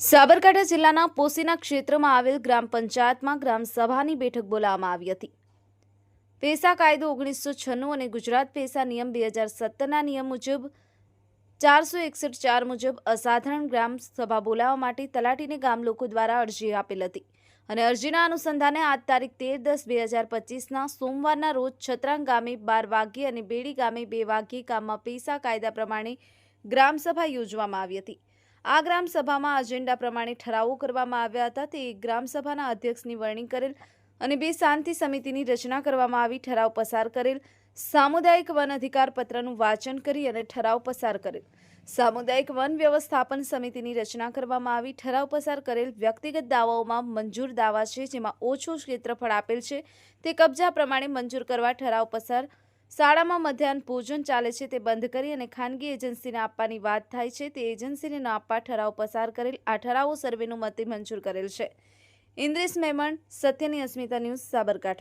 સાબરકાંઠા જિલ્લાના પોસીના ક્ષેત્રમાં આવેલ ગ્રામ પંચાયતમાં ગ્રામસભાની બેઠક બોલાવવામાં આવી હતી. પેસા કાયદો ઓગણીસો છન્નું અને ગુજરાત પેસા નિયમ બે હજાર સત્તરના નિયમ મુજબ ચારસો એકસઠ ચાર મુજબ અસાધારણ ગ્રામ સભા બોલાવવા માટે તલાટીને ગામ લોકો દ્વારા અરજી આપેલ હતી અને અરજીના અનુસંધાને આજ તારીખ તેર દસ બે હજાર પચીસના સોમવારના રોજ છત્રાંગ ગામે બાર વાગ્યે અને બેડી ગામે બે વાગ્યે ગામમાં પેસા કાયદા પ્રમાણે ગ્રામસભા યોજવામાં આવી હતી. આ ગ્રામસભામાં અજેન્ડા પ્રમાણે ઠરાવો કરવામાં આવ્યા હતા. તે ગ્રામસભાના અધ્યક્ષની વરણી કરેલ અને બે શાંતિ સમિતિની રચના કરવામાં આવી. ઠરાવ પસાર કરેલ. સામુદાયિક વન અધિકાર પત્રનું વાંચન કરી અને ઠરાવ પસાર કરેલ. સામુદાયિક વન વ્યવસ્થાપન સમિતિની રચના કરવામાં આવી. ઠરાવ પસાર કરેલ વ્યક્તિગત દાવાઓમાં મંજૂર દાવા છે, જેમાં ઓછું ક્ષેત્રફળ આપેલ છે. તે કબજા પ્રમાણે મંજૂર કરવા ઠરાવ પસાર શાળામાં મધ્યાહન ભોજન ચાલે છે તે બંધ કરી અને ખાનગી એજન્સીને આપવાની વાત થાય છે. તે એજન્સીને ન આપવા ઠરાવ પસાર કરેલ. આ ઠરાવો સર્વેનું મતે મંજૂર કરેલ છે. ઇન્દ્રેશ મેમણ, સત્યની અસ્મિતા ન્યૂઝ સાબરકાંઠા.